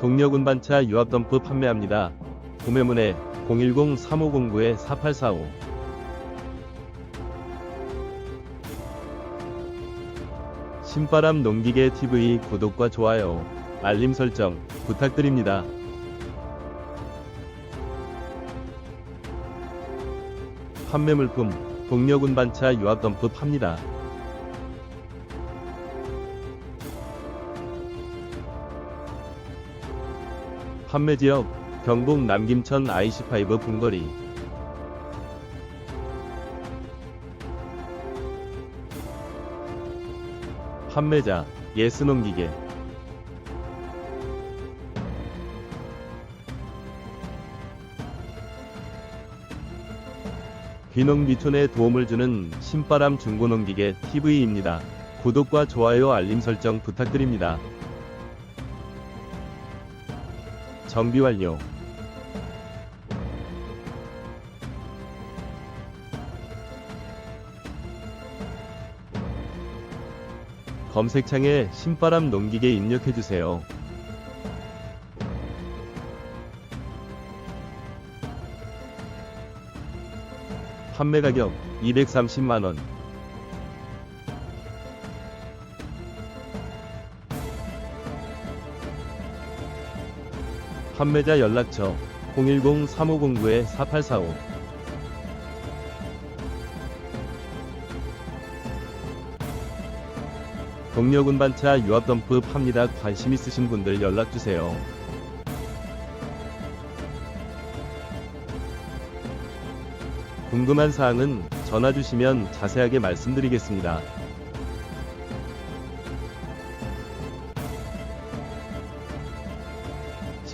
동력 운반차 유압 덤프 판매합니다. 구매문의 010-3509-4845 신바람 농기계 TV 구독과 좋아요, 알림 설정 부탁드립니다. 판매 물품 동력 운반차 유압 덤프 팝니다. 판매 지역 경북 남김천 IC5 분거리 판매자 예스농기계 귀농 비촌에 도움을 주는 신바람 중고농기계 TV입니다. 구독과 좋아요 알림 설정 부탁드립니다. 정비 완료. 검색창에 신바람 농기계 입력해주세요. 판매 가격 230만원. 판매자 연락처 010-3509-4845 동력 운반차 유압 덤프 팝니다. 관심 있으신 분들 연락주세요. 궁금한 사항은 전화 주시면 자세하게 말씀드리겠습니다.